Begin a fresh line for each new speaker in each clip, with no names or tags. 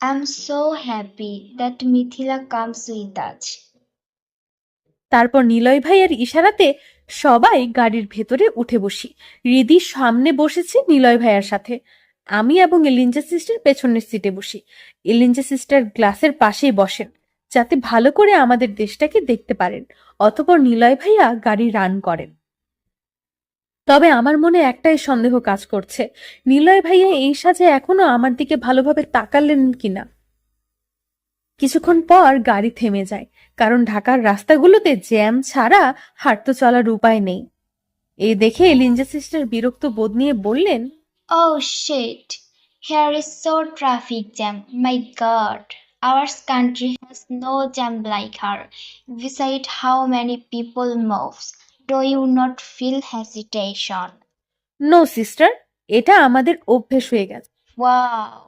I'm so happy that Mithila comes with us.
তারপর নিলয় ভাইয়ের ইশারাতে সবাই গাড়ির ভেতরে উঠে বসি। রিদি সামনে বসেছে নিলয় ভাইয়ার সাথে। আমি এবং এলিঞ্জা সিস্টার পেছনের সিটে বসি। এলিঞ্জা সিস্টার গ্লাসের পাশেই বসেন, যাতে ভালো করে আমাদের দেশটাকে দেখতে পারেন। অতপর নিলয় ভাইয়া গাড়ি রান করেন। তবে আমার মনে একটাই সন্দেহ কাজ করছে নিলয় ভাইয়া এই সাজে এখনও আমার দিকে ভালোভাবে তাকালেন কিনা কিছুক্ষণ পর গাড়ি থেমে যায় কারণ ঢাকার রাস্তাগুলোতে জ্যাম ছাড়া হাঁটতে চলার উপায় নেই এই দেখে লিঞ্জা সিস্টার বিরক্ত বোধ নিয়ে বললেন
Oh shit, here is so traffic jam. My god, our country has no jam like her. Beside how many people moves, do you not feel hesitation
no sister এটা আমাদের অভ্যেস হয়ে গেছে।
Wow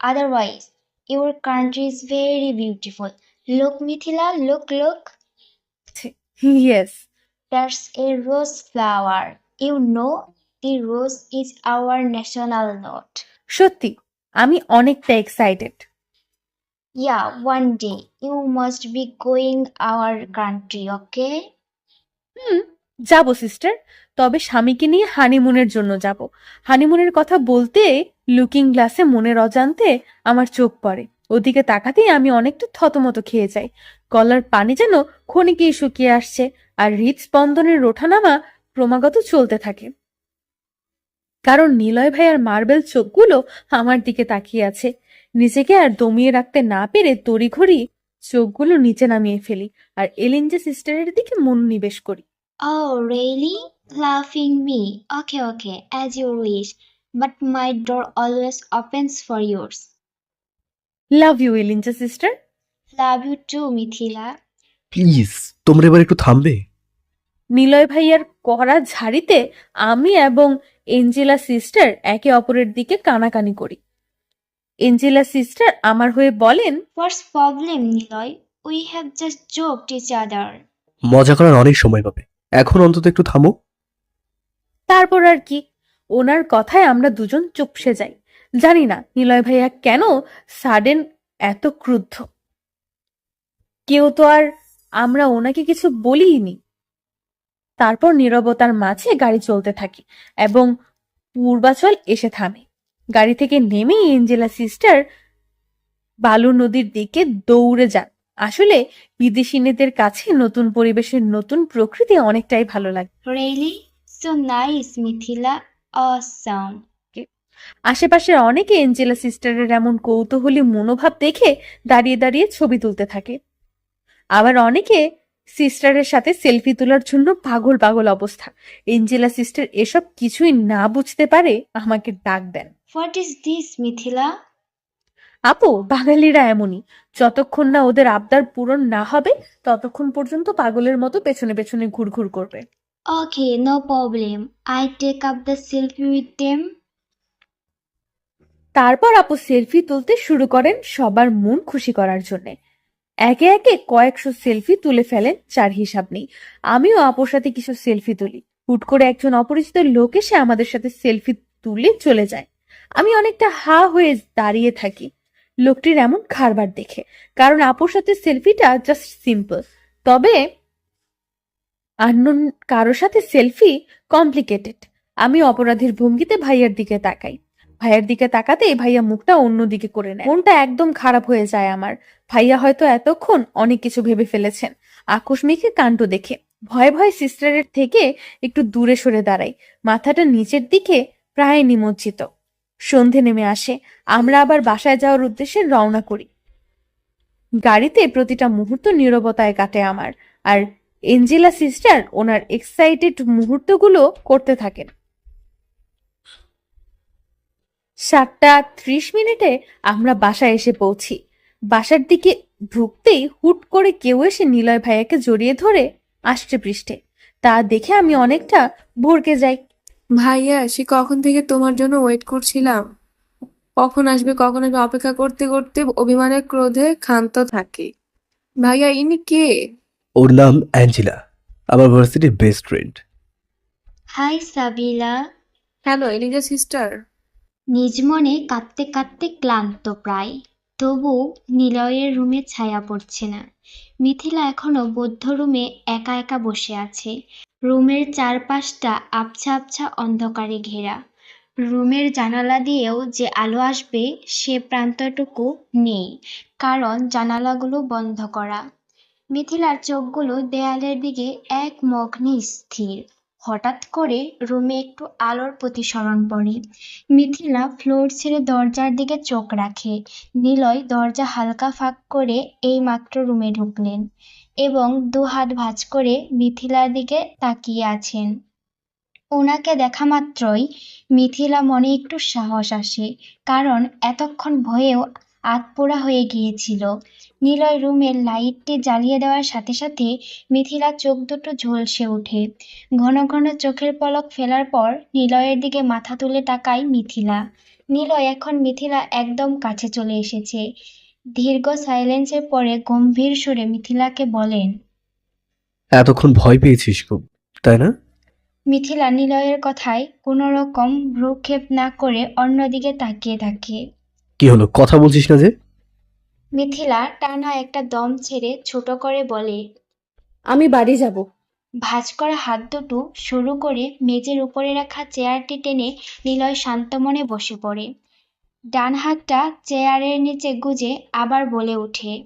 otherwise your country is very beautiful look Mithila look look
yes
that's a rose flower you know the rose is our national note
সত্যি আমি অনেকটা excited
yeah one day you must be going our country okay
hmm যাব sister তবে স্বামীকে নিয়ে হানিমুনের জন্য যাব। হানিমুনের কথা বলতে লুকিং গ্লাসে মনের অজান্তে আমার চোখ পড়ে। ওদিকে তাকাতেই আমি অনেকটা থতমত খেয়ে যাই। গলার পানি যেন ক্ষণিকেই শুকিয়ে আসছে আর হৃদস্পন্দনের ওঠানামা ক্রমাগত চলতে থাকে। কারণ নিলয় ভাইয়ার মার্বেল চোখগুলো আমার দিকে তাকিয়ে আছে। নিজেকে আর দমিয়ে রাখতে না পেরে তড়িঘড়ি চোখগুলো নিচে নামিয়ে ফেলি আর এলিঞ্জা সিস্টারের দিকে মনোনিবেশ করি।
Oh, really? Laughing me. Okay, okay, as you wish. But my door always opens for yours.
Love you Eliza sister
Love you too, Mithila.
Please তোমরা এবার একটু থামবে
নিলয় ভাইয়ার কড়া ঝাড়িতে আমি এবং এঞ্জেলা সিস্টার একে অপরের দিকে কানাকানি করি এঞ্জেলা সিস্টার আমার হয়ে বলেন
What's problem, Niloy? We have just joked each other.
মজা করার অনেক সময় পাবে এখন অন্তত একটু থামো।
তারপর আর কি? ওনার কথায় আমরা দুজন চুপসে যাই। জানি না, নিলয় ভাইয়া কেন সাডেন এত ক্রুদ্ধ? কেউ তো আর আমরা ওনাকে কিছু বলিনি তারপর নীরবতার মাঝে গাড়ি চলতে থাকে এবং পূর্বাচল এসে থামে। গাড়ি থেকে নেমেই এঞ্জেলা সিস্টার বালু নদীর দিকে দৌড়ে যান। আসলে বিদেশিনীদের কাছে নতুন পরিবেশের নতুন প্রকৃতি অনেকটাই ভালো লাগে
Really? So nice, Mithila. Awesome.
আশেপাশের অনেকে এঞ্জেলা সিস্টারের এমন কৌতূহলী মনোভাব দেখে দাঁড়িয়ে দাঁড়িয়ে ছবি তুলতে থাকে আবার অনেকে সিস্টারের সাথে সেলফি তোলার জন্য পাগল পাগল অবস্থা এঞ্জেলা সিস্টার এসব কিছুই না বুঝতে পারে আমাকে ডাক দেন
What is this, Mithila?
আপু বাঙালিরা এমনই। যতক্ষণ না ওদের আবদার পূরণ না হবে ততক্ষণ পর্যন্ত পাগলের মতো পেছনে পেছনে ঘুরঘুর করবে।
Okay, no problem. I take up the selfie with them.
তারপর আপু সেলফি তুলতে শুরু করেন সবার মন খুশি করার জন্য। একে একে কয়েকশো সেলফি তুলে ফেলেন চার হিসাব নেই। আমিও আপুর সাথে কিছু সেলফি তুলি। হুট করে একজন অপরিচিত লোক এসে আমাদের সাথে সেলফি তুলে চলে যায়। আমি অনেকটা হা হয়ে দাঁড়িয়ে থাকি। লোকটির এমন খারবার দেখে। কারণ আপুর সাথে সেলফিটা জাস্ট সিম্পল তবে আননোন কারোর সাথে সেলফি কমপ্লিকেটেড আমি অপরাধীর ভঙ্গিতে ভাইয়ার দিকে তাকাই। ভাইয়ার দিকে তাকাতে ভাইয়া মুখটা অন্যদিকে করে নেয়। মনটা একদম খারাপ হয়ে যায় আমার। ভাইয়া হয়তো এতক্ষণ অনেক কিছু ভেবে ফেলেছেন। আকস্মিকে কাণ্ড দেখে। ভয়ে ভয়ে সিস্টারের থেকে একটু দূরে সরে দাঁড়াই। মাথাটা নিচের দিকে প্রায় নিমজ্জিত। সন্ধে নেমে আসে। আমরা আবার বাসায় যাওয়ার উদ্দেশ্যে রওনা করি। গাড়িতে প্রতিটা মুহূর্ত নীরবতায় কাটে আমার, আর এঞ্জেলা সিস্টার ওনার এক্সাইটেড মুহূর্তগুলো করতে থাকেন। সাতটা ত্রিশ মিনিটে আমরা বাসায় এসে পৌঁছি। বাসার দিকে ঢুকতেই হুট করে কেউ এসে নিলয় ভাইয়াকে জড়িয়ে ধরে আসছে পৃষ্ঠে। তা দেখে আমি অনেকটা ভরকে যাই।
ভাইয়া সে কখন থেকে তোমার জন্য ওয়েট করছিলাম? কখন আসবে কখন আসবে অপেক্ষা করতে করতে অভিমানের ক্রোধে ক্ষান্ত থাকি। ভাইয়া ইনি কে?
ওর নাম অ্যাঞ্জেলা আমার ভার্সিটির best friend
hi Sabila.
Hello Eliza sister
নিজ মনে কাঁদতে কাঁদতে ক্লান্ত প্রায় তবু নিলয়ের রুমে ছায়া পড়ছে না। মিথিলা এখনও বৌদ্ধ রুমে একা একা বসে আছে। রুমের চারপাশটা আবছা আবছা অন্ধকারে ঘেরা। রুমের জানালা দিয়েও যে আলো আসবে, সে প্রান্তটুকু নেই, কারণ জানালাগুলো বন্ধ করা। মিথিলার চোখগুলো দেয়ালের দিকে এক মগ্নে স্থির। হঠাৎ করে রুমে একটু আলোর প্রতিসরণ পড়ে। মিথিলা ফ্লোর ছেড়ে দরজার দিকে চোখ রাখে। নিলয় দরজা হালকা ফাঁক করে এই মাত্র রুমে ঢুকলেন। এবং দু হাত ভাঁজ করে মিথিলার দিকে তাকিয়ে আছেন। ওনাকে দেখা মাত্রই মিথিলা মনে একটু সাহস আসে, কারণ এতক্ষণ ভয়েও আতপোড়া হয়ে গিয়েছিল। নিলয় রুমের লাইটটি জ্বালিয়ে দেওয়ার সাথে সাথে মিথিলার চোখ দুটো ঝলসে ওঠে। ঘন ঘন চোখের পলক ফেলার পর নিলয়ের দিকে মাথা তুলে তাকায় মিথিলা। নিলয় এখন মিথিলা একদম কাছে চলে এসেছে। দীর্ঘ সাইলেন্সের পরে গম্ভীর সুরে মিথিলাকে বলেন
এতক্ষণ ভয় পেয়েছিস খুব তাই না?
মিথিলা নিলয়ের কথায় কোনো রকম ভ্রুক্ষেপ না করে অন্যদিকে তাকিয়ে থাকে।
কি হলো কথা বলছিস না যে?
মিথিলা টানা একটা দম ছেড়ে ছোট করে বলে
আমি বাড়ি যাব।
ভাঁজ করা হাত দুটো শুরু করে মেজের উপরে রাখা চেয়ারটি টেনে নিলয় শান্ত মনে বসে পড়ে। ডান হাতটা চেয়ারের নিচে গুজে আবার বলে ওঠে।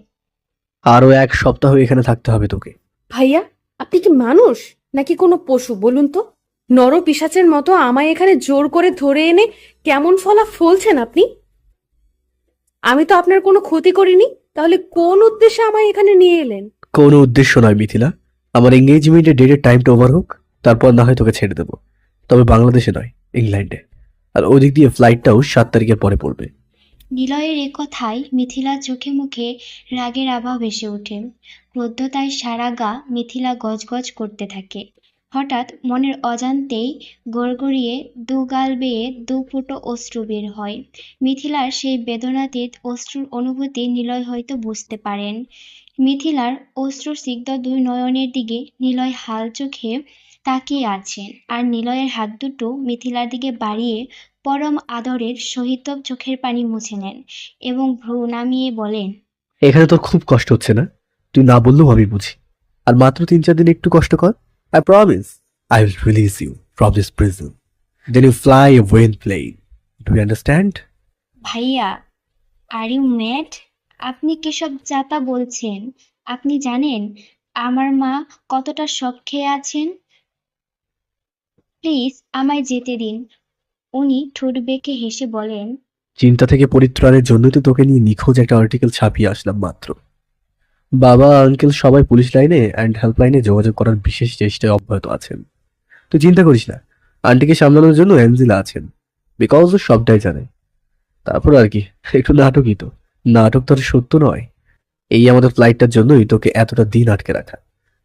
আরও এক সপ্তাহ এখানে থাকতে হবে তোকে।
ভাইয়া আপনি কি মানুষ নাকি কোনো পশু? বলুন তো। নর পিশাচের মতো আমায় এখানে জোর করে ধরে এনে কেমন ফলা ফলছেন আপনি? আমি তো আপনার কোনো ক্ষতি করিনি তাহলে কোন উদ্দেশ্যে আমায় এখানে নিয়ে এলেন?
কোনো উদ্দেশ্য নয় মিথিলা। আমার এঙ্গেজমেন্টের ডেটের টাইমটা ওভার হোক তারপর না হয় তোকে ছেড়ে দেবো। তবে বাংলাদেশে নয় ইংল্যান্ডে। আর ওদিক দিয়ে ফ্লাইটটাও সাত তারিখের পরে পড়বে।
নিলয়ের এ কথায় মিথিলার চোখে মুখে রাগের আভাব এসে ওঠে। ক্রোদ্ধতায় সারা গা মিথিলা গজগজ করতে থাকে। হঠাৎ মনের অজান্তেই গড়গড়িয়ে দু গাল বেয়ে দু ফুটো অশ্রু বের হয়। মিথিলার সেই বেদনাতীত অশ্রুর অনুভূতি নিলয় হয়তো বুঝতে পারেন। মিথিলার অশ্রুসিক্ত দুই নয়নের দিকে নিলয় হাল চোখে তাকিয়ে আছেন। আর নিলয়ের হাত দুটো মিথিলার দিকে বাড়িয়ে পরম আদরের সহিত চোখের পানি মুছে নেন এবং ভ্রু নামিয়ে বলেন
এখানে তোর খুব কষ্ট হচ্ছে না? তুই না বললেও আমি বুঝি। আর মাত্র তিন চার দিন একটু কষ্ট কর। I promise I will release you from this prison then you fly a one plane do you understand
ভাইয়া আর ইউ ম্যাড আপনি কিসব যাতা বলছেন? আপনি জানেন আমার মা কতটা শখ খেয়ে আছেন? প্লিজ আমায় যেতে দিন। উনি ঠোঁট বেঁকে হেসে বলেন,
চিন্তা থেকে পরিত্রাণের জন্যই তো তোকে নিয়ে নিখোঁজ একটা আর্টিকেল ছাপিয়ে আসলাম মাত্র। বাবা আঙ্কেল সবাই পুলিশ লাইনে অ্যান্ড হেল্পলাইনে যোগাযোগ করার বিশেষ চেষ্টায় অব্যাহত আছেন। তুই চিন্তা করিস না, আন্টিকে সামলানোর জন্য অ্যাঞ্জিলা আছেন। বিকজ ও সবটাই জানে। তারপর আর কি, একটু নাটকই তো। নাটক তো সত্য নয়। এই আমাদের ফ্লাইটটার জন্যই তোকে এতটা দিন আটকে রাখা।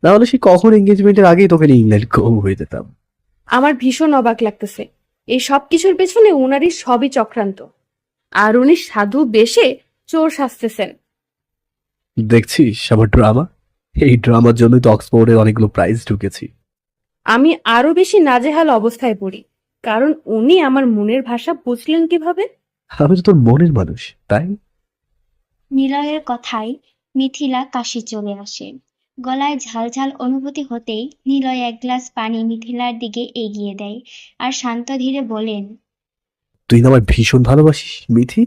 না হলে সে কখন এঙ্গেজমেন্টের আগেই তোকে নিয়ে ইংল্যান্ড গো হয়ে যেতাম।
আমার ভীষণ অবাক লাগতেছে। এই সব কিছুর পেছনে উনারই সবই চক্রান্ত। আর উনি সাধু বেশে চোর সাজতেছেন।
দেখছিস আমার ড্রামা? এই ড্রামার জন্য তো অক্সফোর্ডের অনেকগুলো প্রাইজ ঢুকেছি।
আমি আরও বেশি নাজেহাল অবস্থায় পড়ি কারণ উনি আমার মনের ভাষা বুঝলেন কীভাবে?
আমি তো তোর মনের মানুষ তাই?
নিলয়ের কথায় মিথিলা কাশি চলে আসে। গলায় ঝালঝাল অনুভূতি হতেই নিলয় এক গ্লাস পানি মিথিলার দিকে এগিয়ে দেয় আর শান্ত ধীরে বলেন
তুই না আমার ভীষণ ভালোবাসিস মিথি।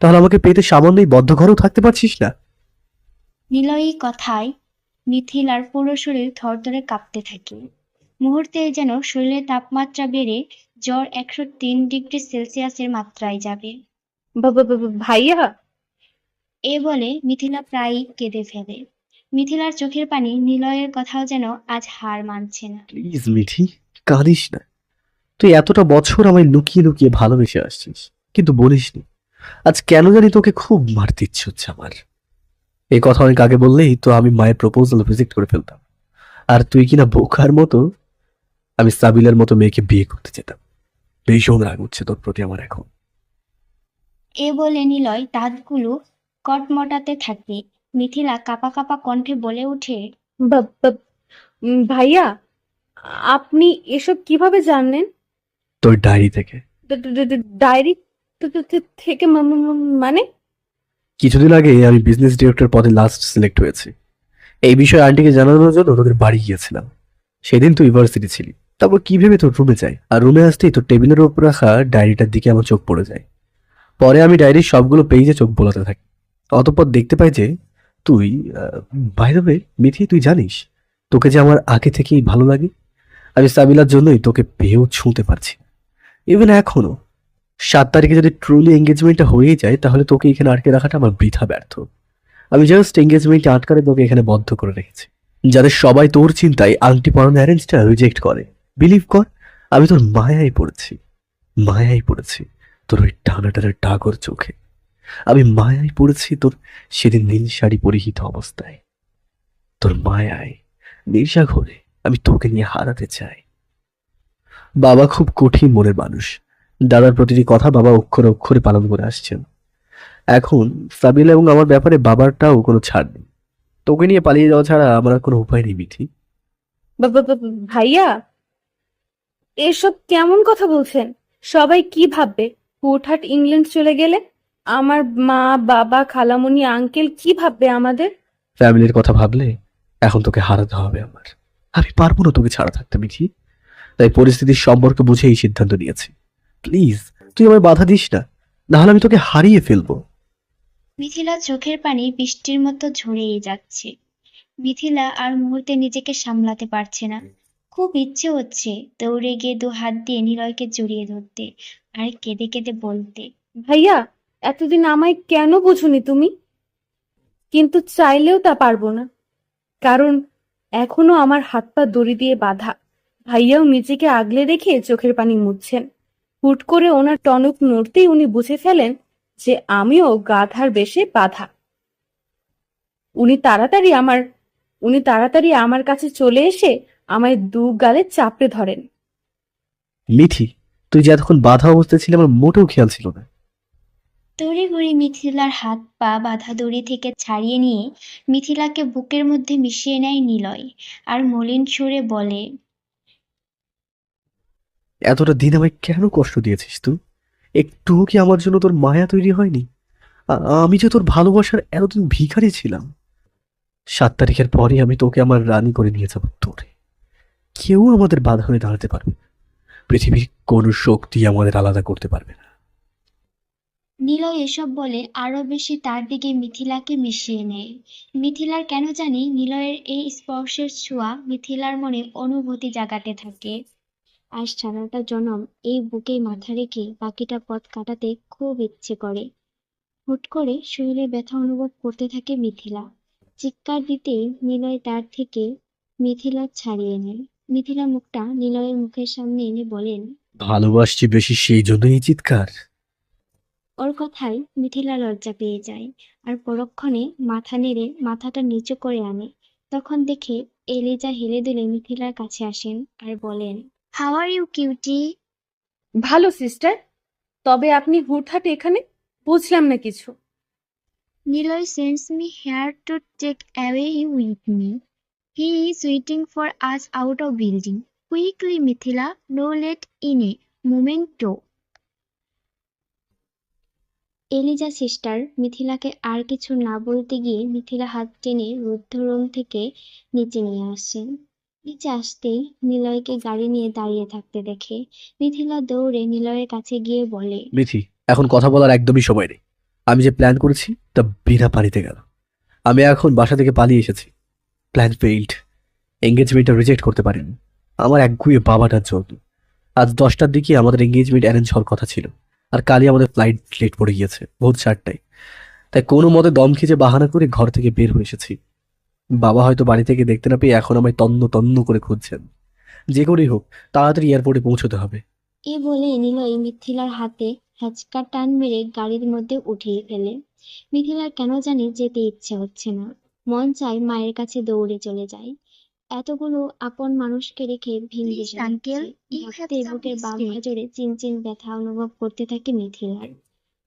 তাহলে আমাকে পেতে সামান্যই বদ্ধ ঘরেও থাকতে পারছিস না?
নিলয়ী কথায় মিথিলার পুরো শরীর থরথরে কাঁপতে থাকে। মুহূর্তে যেন শরীরের তাপমাত্রা বেড়ে জ্বর একশো তিন ডিগ্রি সেলসিয়াসের মাত্রায় যাবে।
ভাইয়া!
এ বলে মিথিলা প্রায়ই কেঁদে ফেলে। মিথিলার চোখের পানি নিলয়ের কথাও যেন আজ হার মানছে না।
প্লিজ মিঠি কাঁদিস না। তুই এতটা বছর আমায় লুকিয়ে লুকিয়ে ভালোবেসে আসছিস কিন্তু বলিসনি আজ কেন জানি তোকে খুব মারতে ইচ্ছে হচ্ছে আমার। এই কথা অনেক আগে বললেই তো আমি মায়ের প্রপোজাল রিজেক্ট করে ফেলতাম। আর তুই কিনা বোকার মতো? আমি সাবিলার মতো মেয়েকে বিয়ে করতে যেতাম। ভীষণ রাগ হচ্ছে তোর প্রতি আমার এখন।
এ বলে নিলয় দাঁতগুলো কটমটাতে থাকে মিথিলা কাপা কাপা কণ্ঠে বলে ওঠে
বা- বা- ভাইয়া আপনি এসব কীভাবে জানলেন?
তোর ডায়েরি থেকে।
ডায়েরি থেকে মানে?
কিছুদিন আগে আমি বিজনেস ডিরেক্টর পদে লাস্ট সিলেক্ট হয়েছি। এই বিষয়ে আন্টিকে জানানোর জন্য তোদের বাড়ি গিয়েছিলাম। সেদিন তুই ইউনিভার্সিটি ছিলি। তারপর কি ভেবে তোর রুমে যাই? আর রুমে আসতেই তোর টেবিলের ওপর রাখা ডায়েরিটার দিকে আমার চোখ পড়ে যায়। পরে আমি ডায়েরির সবগুলো পেজে চোখ বোলাতে থাকি। অতঃপর দেখতে পাই যে তুই বাইরে মিথি তুই জানিস তোকে যে আমার আগে থেকেই ভালো লাগে? আমি সাবিলার জন্যই তোকে পেয়েও ছুঁতে পারছি। ইভেন এখনও। সাত তারিখে যদি ট্রুলি এঙ্গেজমেন্টটা হয়ে যায়, তাহলে তোকে এখানে আটকে রাখাটা আমার বৃথা ব্যর্থ। আমি জাস্ট এঙ্গেজমেন্টে আটকারে তোকে এখানে বদ্ধ করে রেখেছি। যাদের সবাই তোর চিন্তায় আংটি পরানো অ্যারেঞ্জটা রিজেক্ট করে। বিলিভ কর, আমি তোর মায়ায় পড়েছি। মায়ায় পড়েছি। তোর ওই টানা টানা ডাগর চোখে। আমি মায়ায় পড়েছি তোর সেদিন নীল শাড়ি পরিহিত অবস্থায়। তোর মায়ায় নিশা ঘরে আমি তোকে নিয়ে হারাতে চাই। বাবা খুব কঠিন মনের মানুষ। দাদার প্রতিটি কথা বাবা অক্ষরে অক্ষরে পালন করে আসছেন। এখন সাবিলা এবং আমার ব্যাপারে বাবারটাও কোনো ছাড় নেই। তোকে নিয়ে পালিয়ে যাওয়া ছাড়া আমার কোনো উপায় নেই
বা- ভাইয়া, এসব কেমন কথা বলছেন? সবাই কি ভাববে? হুটহাট ইংল্যান্ড চলে গেলে? আমার মা বাবা খালামুনি আঙ্কেল কি ভাববে আমাদের?
ফ্যামিলির কথা ভাবলে এখন তোকে হারাতে হবে আমার। আমি পারব না তোকে ছাড়া থাকতে মিথি তাই পরিস্থিতির সম্পর্কে বুঝে এই সিদ্ধান্ত নিয়েছি। প্লিজ তুই আমায় বাধা দিস না। নাহলে আমি তোকে হারিয়ে ফেলব।
মিথিলা চোখের পানি বৃষ্টির মতো ঝরেই যাচ্ছে। মিথিলা আর মুহূর্তে নিজেকে সামলাতে পারছে না। খুব ইচ্ছে হচ্ছে দৌড়ে গিয়ে দু হাত দিয়ে নিলয়কে জড়িয়ে ধরতে আর কেঁদে কেঁদে বলতে
ভাইয়া এতদিন আমায় কেন বুঝুনি তুমি? কিন্তু চাইলেও তা পারব না। কারণ এখনও আমার হাত পা দড়ি দিয়ে বাঁধা। ভাইয়াও নিজেকে আগলে রেখে চোখের পানি মুছছেন। হুট করে ওনার টনক নড়তেই উনি বুঝে ফেলেন যে আমিও গাধার বেশে বাধা। উনি তাড়াতাড়ি আমার, উনি তাড়াতাড়ি আমার কাছে চলে এসে আমায় দু গালে চাপড়ে ধরেন।
মিথি তুই যে এতক্ষণ বাধা অবস্থায় ছিলি, আমার মোটেও খেয়াল ছিল না।
তড়ি ঘড়ি মিথিলার হাত পা বাঁধা দড়ি থেকে ছাড়িয়ে নিয়ে মিথিলাকে বুকের মধ্যে মিশিয়ে নেয় নিলয় আর মলিন সুরে বলে,
এতটা দিন আমায় কেন কষ্ট দিয়েছিস তুই? একটুও কি আমার জন্য তোর মায়া তৈরি হয়নি? আমি যে তোর ভালোবাসার এতদিন ভিখারি ছিলাম। সাত তারিখের পরে আমি তোকে আমার রানী করে নিয়ে যাব তোরে। কেউ আমাদের বাধা হয়ে দাঁড়াতে পারবে। পৃথিবীর কোনো শক্তি আমাদের আলাদা করতে পারবে না।
নিলয় এসব বলে আরও বেশি তার দিকে মিথিলাকে মিশিয়ে নেয়। মিথিলার কেন জানি নিলয়ের এই স্পর্শের ছোঁয়া মিথিলার মনে অনুভূতি জাগাতে থাকে। আর সারাটা জনম এই বুকে মাথা রেখে বাকিটা পথ কাটাতে খুব ইচ্ছে করে। হুট করে শরীরে ব্যথা অনুভব করতে থাকে মিথিলা। চিৎকার দিতেই নিলয় তার থেকে মিথিলা ছাড়িয়ে নেয়। মিথিলা মুখটা নিলয়ের মুখের সামনে এনে বলেন,
ভালোবাসছি বেশি সেই জন্যই চিৎকার।
ওর কথায় মিথিলা লজ্জা পেয়ে যায় আর পরক্ষণে মাথা নেড়ে মাথাটা নিচু করে আনে। তখন দেখে এলিজা হেলে দুলে মিথিলার কাছে আসেন আর বলেন হাউ আর ইউ কিউটি
ভালো সিস্টার তবে আপনি হুটহাট এখানে? বুঝলাম না কিছু।
Niloy sends me here to take away you with me he is waiting for us out of building quickly Mithila no late in a memento Eliza sister মিথিলাকে আর কিছু না বলতে গিয়ে মিথিলা হাত টেনে রুদ্ধরুম থেকে নিচে নিয়ে আসেন। নিচে আসতেই নিলয়কে গাড়ি নিয়ে দাঁড়িয়ে থাকতে দেখে মিথিলা দৌড়ে নিলয়ের কাছে গিয়ে বলে,
মিথি, এখন কথা বলার একদমই সময় নেই। আমি যে প্ল্যান করেছি, তা বিনা পানিতে গেল। আমি এখন বাসা থেকে পালিয়ে এসেছি। প্ল্যান ফেইল্ড এঙ্গেজমেন্টটা রিজেক্ট করতে পারিনি। আমার একগুয়ে বাবাটার জন্য আজ দশটার দিকে আমাদের এঙ্গেজমেন্ট অ্যারেঞ্জ হওয়ার কথা ছিল। আর কালই আমাদের ফ্লাইট লেট পড়ে গিয়েছে, ভোর চারটায়। তাই কোনো মতে দম খিচে বাহানা করে ঘর থেকে বের হয়ে এসেছি। বাবা হয়তো বাড়ি থেকে দেখতে না পেয়ে এখন আমায় তন্ন তন্ন করে খুঁজছেন। যে করেই হোক, তাড়াতাড়ি এয়ারপোর্টে পৌঁছতে হবে।
এ বলে নিলয় মিথিলার হাতে হ্যাচকা টান মেরে গাড়ির মধ্যে উঠিয়ে ফেলে। মিথিলার কেন জানি যেতে ইচ্ছে হচ্ছে না। মন চায় মায়ের কাছে দৌড়ে চলে যায় এতগুলো আপন মানুষকে রেখে ভিন দেশে বুকের বাম চিনচিন ব্যথা অনুভব করতে থাকে মিথিলার।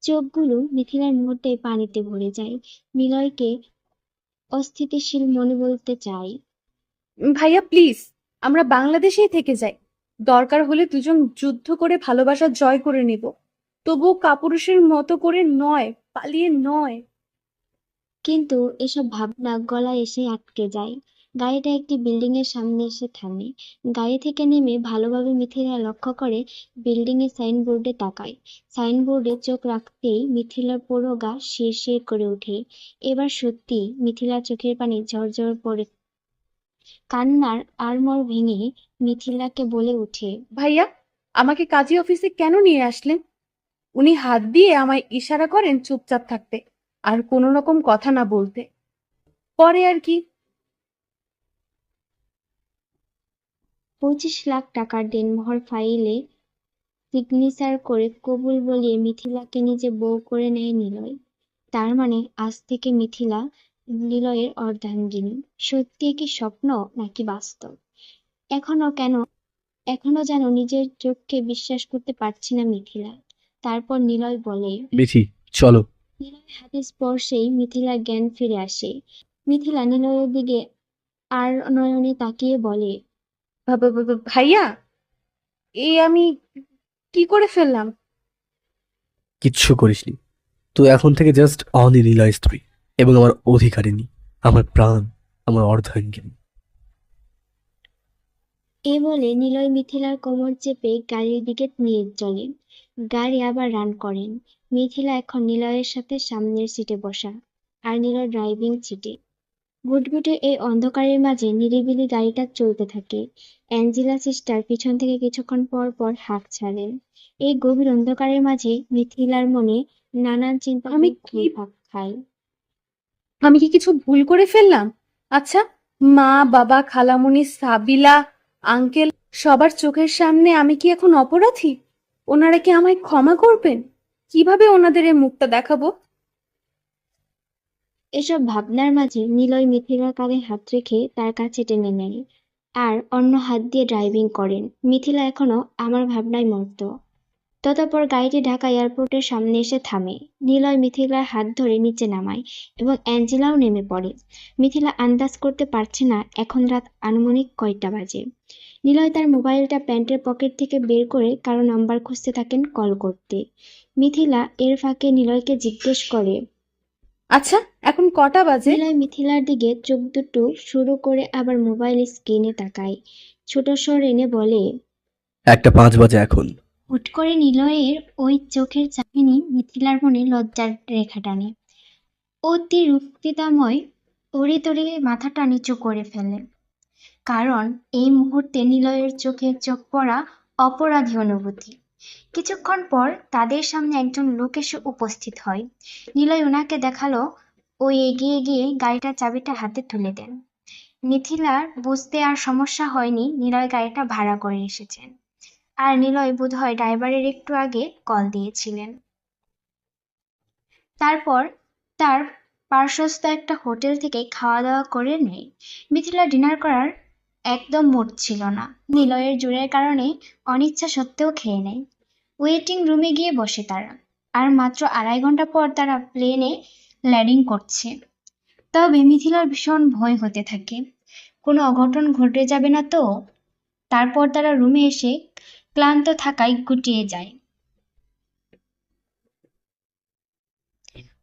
চোখগুলো মিথিলার মুহূর্তে পানিতে ভরে যায়। নিলয়কে অস্থিতিশীল মনে বলতে চাই।
ভাইয়া প্লিজ আমরা বাংলাদেশেই থেকে যাই। দরকার হলে দুজন যুদ্ধ করে ভালোবাসা জয় করে নিব। তবুও কাপুরুষের মতো করে নয় পালিয়ে নয়।
কিন্তু এসব ভাবনা গলায় এসে আটকে যায়। গাড়িটা একটি বিল্ডিং এর সামনে এসে থামে। গাড়ি থেকে নেমে ভালোভাবে মিথিলা লক্ষ্য করে বিল্ডিং এর সাইনবোর্ডে তাকায়। সাইনবোর্ডে চোখ রাখতেই মিথিলার পুরো গা শিরশির করে ওঠে। এবার সত্যি মিথিলার চোখের পানি ঝরঝর পড়ে। কান্নার আড়মোড় ভেঙে মিথিলাকে বলে ওঠে,
ভাইয়া, আমাকে কাজী অফিসে কেন নিয়ে আসলেন? উনি হাত দিয়ে আমায় ইশারা করেন চুপচাপ থাকতে, আর কোনো রকম কথা না বলতে। পরে আর কি
পঁচিশ লাখ টাকার দেনমোহর ফাইলে সিগনেচার করে কবুল বলিয়ে মিথিলাকে নিজে বউ করে নেয় নিলয়। তার মানে আজ থেকে মিথিলা নিলয়ের অর্ধাঙ্গিনী। সত্যি কি স্বপ্ন নাকি বাস্তব? এখনও কেন এখনও যেন নিজের চোখকে বিশ্বাস করতে পারছি না মিথিলা। তারপর নিলয় বলে
মিথি চলো।
নিলয় হাতের স্পর্শেই মিথিলার জ্ঞান ফিরে আসে। মিথিলা নিলয়ের দিকে আর নয়নে তাকিয়ে বলে
ভা- ভা- ভা- ভা- ভাইয়া এই আমি কি করে ফেললাম?
কিচ্ছু করিসনি। তুই এখন থেকে জাস্ট অনলি নিলয় স্ত্রী এবং আমার অধিকারিণী আমার প্রাণ আমার অর্ধাঙ্গিনী।
এ বলে নিলয় মিথিলার কোমর চেপে গাড়ির দিকে নিয়ে চলে গাড়ি আবার রান করেন। মিথিলা এখন নিলয়ের সাথে সামনের সিটে বসা আর নিলয় ড্রাইভিং সিটে ঘুটঘুটে এই অন্ধকারের মাঝে নিরিবিলি গাড়িটা চলতে থাকে। অ্যাঞ্জেলা সিস্টার পিছন থেকে কিছুক্ষণ পর পর হাঁক ছাড়েন। এই গভীর অন্ধকারের মাঝে মিথিলার মনে নানান চিন্তা
আমি কি-
খায়।
আমি কি কিছু ভুল করে ফেললাম? আচ্ছা মা বাবা খালামণি সাবিলা আঙ্কেল সবার চোখের সামনে আমি কি এখন অপরাধী? ওনারা কি আমায় ক্ষমা করবেন? কীভাবে ওনাদের এই মুখটা দেখাবো?
এসব ভাবনার মাঝে নিলয় মিথিলার কাঁধে হাত রেখে তার কাছে টেনে নেয় আর অন্য হাত দিয়ে ড্রাইভিং করেন। মিথিলা এখনও আমার ভাবনায় মর্ত ততপর গাড়িটি ঢাকা এয়ারপোর্টের সামনে এসে থামে। নিলয় মিথিলার হাত ধরে নিচে নামায় এবং অ্যাঞ্জেলাও নেমে পড়ে। মিথিলা আন্দাজ করতে পারছে না এখন রাত আনুমানিক কয়টা বাজে। নিলয় তার মোবাইলটা প্যান্টের পকেট থেকে বের করে কারও নাম্বার খুঁজতে থাকেন কল করতে। মিথিলা এর ফাঁকে নিলয়কে জিজ্ঞেস করে
আচ্ছা এখন কটা বাজে?
নিলয় মিথিলার দিকে চোখ দুটো শুরু করে আবার মোবাইল স্ক্রিনে তাকায়। ছোট স্বর এনে বলে
একটা পাঁচ বাজে এখন।
হুট করে নিলয়ের ওই চোখের চাহিনি মিথিলার মনে লজ্জার রেখা টানে। অতি রুক্তিতাময় ওরে তোরে মাথাটা নিচু করে ফেলে। কারণ এই মুহূর্তে নিলয়ের চোখে চোখ পড়া অপরাধী অনুভূতি। কিছুক্ষণ পর তাদের সামনে একজন লোক এসে উপস্থিত হয়। নিলয় ওনাকে দেখাল ও এগিয়ে গিয়ে গাড়িটার চাবিটা হাতে তুলে দেন। মিথিলার বুঝতে আর সমস্যা হয়নি, নিলয় গাড়িটা ভাড়া করে এসেছেন আর নিলয় বোধহয় ড্রাইভারের একটু আগে কল দিয়েছিলেন। তারপর তার পার্শ্বস্থ একটা হোটেল থেকে খাওয়া দাওয়া করে নেয়। মিথিলা ডিনার করার একদম মুড ছিল না। নিলয়ের জোরের কারণে অনিচ্ছা সত্ত্বেও খেয়ে নেয়। ওয়েটিং রুমে গিয়ে বসে তারা। আর মাত্র আড়াই ঘণ্টা পর তারা প্লেনে ল্যান্ডিং করছে। তবে মিথিলার ভীষণ ভয় হতে থাকে। কোনো অঘটন ঘটে যাবে না তো? তারপর তারা রুমে এসে ক্লান্ত থাকায় গুটিয়ে যায়।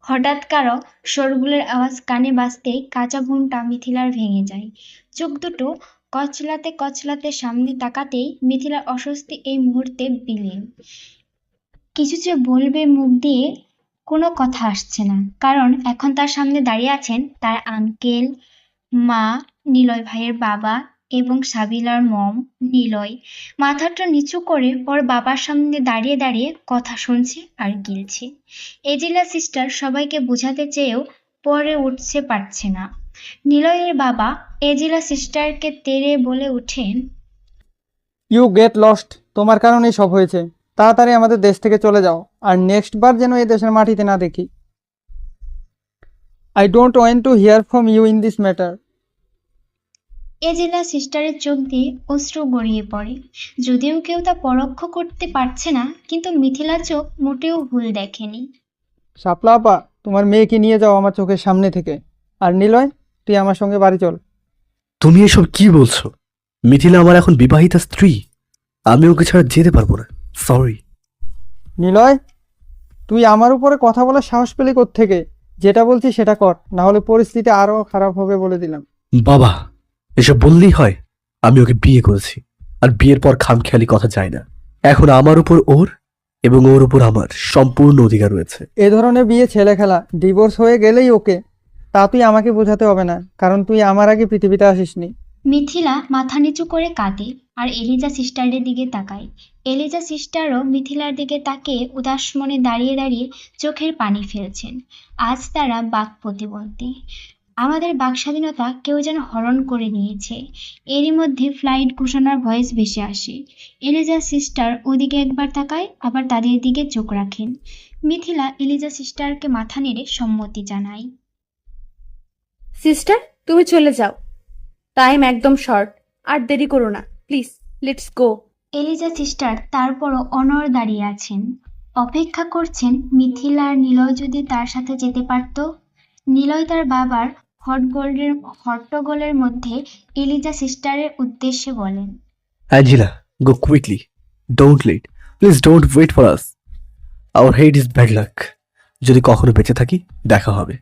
হঠাৎ কারও শোরগোলের আওয়াজ কানে বাজতেই কাঁচা ঘুমটা মিথিলার ভেঙে যায়। চোখ দুটো কচলাতে কচলাতে সামনে তাকাতেই মিথিলার অস্বস্তি এই মুহূর্তে বিলীন। কিছু যে বলবে মুখ দিয়ে কোনো কথা আসছে না। কারণ এখন তার সামনে দাঁড়িয়ে আছেন তার আঙ্কেল মা, নিলয় ভাইয়ের বাবা এবং সাবিলার মম নিলয়। মাথাটা নিচু করে ওর বাবার সামনে দাঁড়িয়ে দাঁড়িয়ে কথা শুনছে আর গিলছে। এজিলা সিস্টার সবাইকে বোঝাতে চেয়েও পরে উঠছে পারছে না। নিলয়ের বাবা এজিলা সিস্টারকে তেড়ে বলে ওঠেন
ইউ গেট লস্ট তোমার কারণেই সব হয়েছে। তাড়াতাড়ি আমাদের দেশ থেকে চলে যাও আর নেক্সট বার যেন এই দেশের মাটিতে না দেখি। I don't went to hear from you in this matter
Angela সিস্টারের চোখ দিয়ে অশ্রু গড়িয়ে পড়ে। যদিও কেউ তা পরোক্ষ করতে পারছে না কিন্তু মিথিলা চোখ মোটেও ভুল দেখেনি।
শাপলা আপা তোমার মেয়েকে নিয়ে যাও আমার চোখের সামনে থেকে। আর নিলয় তুই আমার সঙ্গে বাড়ি চল।
তুমি এসব কি বলছো? মিথিলা আমার এখন বিবাহিতা স্ত্রী। আমি ওকে ছাড়া যেতে পারব না। সরি
নিলয় তুই আমার উপরে কথা বলার সাহস পেলি থেকে যেটা বলছি সেটা কর না হলে পরিস্থিতি আরও খারাপ হবে বলে দিলাম।
বাবা এসব বললেই হয় আমি ওকে বিয়ে করেছি আর বিয়ের পর খামখেয়ালি কথা যায় না। এখন আমার উপর ওর এবং ওর উপর আমার সম্পূর্ণ অধিকার রয়েছে।
এ ধরনের বিয়ে ছেলে খেলা ডিভোর্স হয়ে গেলেই ওকে। তা তুই আমাকে বোঝাতে হবে না, কারণ তুই আমার আগে পৃথিবীতে আসিসনি।
মিথিলা মাথা নিচু করে কাঁদে আর এলিজা সিস্টারের দিকে তাকায়। এলিজা সিস্টারও মিথিলার দিকে তাকিয়ে উদাস মনে দাঁড়িয়ে দাঁড়িয়ে চোখের পানি ফেলছেন। আজ তারা বাক প্রতিবন্ধী। আমাদের বাক স্বাধীনতা কেউ যেন হরণ করে নিয়েছে। এরই মধ্যে ফ্লাইট ঘোষণার ভয়েস ভেসে আসে। এলিজা সিস্টার ওদিকে একবার তাকায়, আবার তাদের দিকে চোখ রাখেন। মিথিলা এলিজা সিস্টারকে মাথা নেড়ে সম্মতি জানায়।
সিস্টার তুমি চলে যাও। টাইম একদম শর্ট আর দেরি করো না please let's go
Eliza sister তারপরও অনর দাঁড়িয়ে আছেন। অপেক্ষা করছেন মিথিলা আর নিলয় যদি তার সাথে যেতে পারত। নিলয় তার বাবার হটগোলের হট্টগোলের মধ্যে এলিজা সিস্টারের উদ্দেশ্যে বলেন
Angela go quickly don't late please don't wait for us our head is bad luck যদি কখনো বেঁচে থাকি দেখা হবে।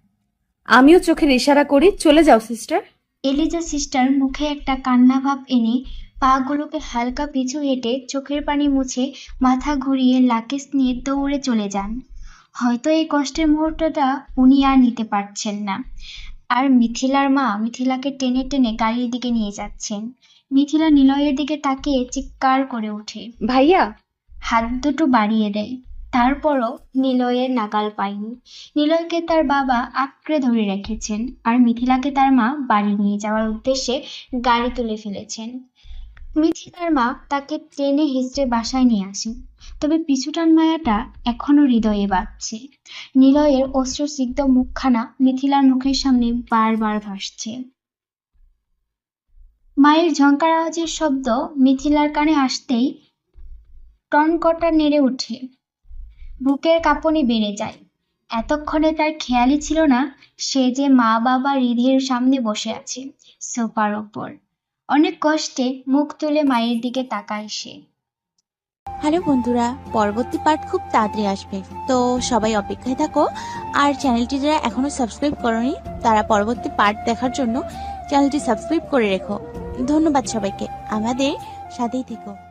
আমিও চোখের ইশারা করি। চলে যাও সিস্টার
এলিজা সিস্টার মুখে একটা কান্না ভাব এনে পাগুলোকে হালকা পিছু হেঁটে চোখের পানি মুছে মাথা ঘুরিয়ে লাকেশ নিয়ে দৌড়ে চলে যান। হয়তো এই কষ্টের মুহূর্তটা উনি আর নিতে পারছেন না। আর মিথিলার মা মিথিলাকে টেনে টেনে গাড়ির দিকে নিয়ে যাচ্ছেন। মিথিলা নিলয়ের দিকে তাকিয়ে চিৎকার করে ওঠে।
ভাইয়া!
হাত দুটো বাড়িয়ে দেয়। তারপরও নিলয়ের নাগাল পায়নি নিলয়কে তার বাবা আঁকড়ে ধরে রেখেছেন আর মিথিলাকে তার মা বাড়ি নিয়ে যাওয়ার উদ্দেশ্যে গাড়ি তুলে ফেলেছেন। মিথিলার মা তাকে ট্রেনে হিসড়ে বাসায় নিয়ে আসেন। তবে পিছুটান মায়াটা এখনও হৃদয়ে বাজছে নিলয়ের অশ্রুসিক্ত মুখখানা মিথিলার মুখের সামনে বারবার ভাসছে। মায়ের ঝঙ্কার আওয়াজের শব্দ মিথিলার কানে আসতেই টনকটা নেড়ে ওঠে বুকের কাঁপুনি বেড়ে যায়। এতক্ষণে তার খেয়ালই ছিল না সে যে মা বাবা রিধির সামনে বসে আছে সোফার ওপর। অনেক কষ্টে মুখ তুলে মায়ের দিকে তাকায় সে।
হ্যালো বন্ধুরা, পরবর্তী পার্ট খুব তাড়াতাড়ি আসবে। তো সবাই অপেক্ষায় থাকো, আর চ্যানেলটি যারা এখনও সাবস্ক্রাইব করনি, তারা পরবর্তী পার্ট দেখার জন্য চ্যানেলটি সাবস্ক্রাইব করে রেখো। ধন্যবাদ সবাইকে। আমাদের সাথেই থেকো।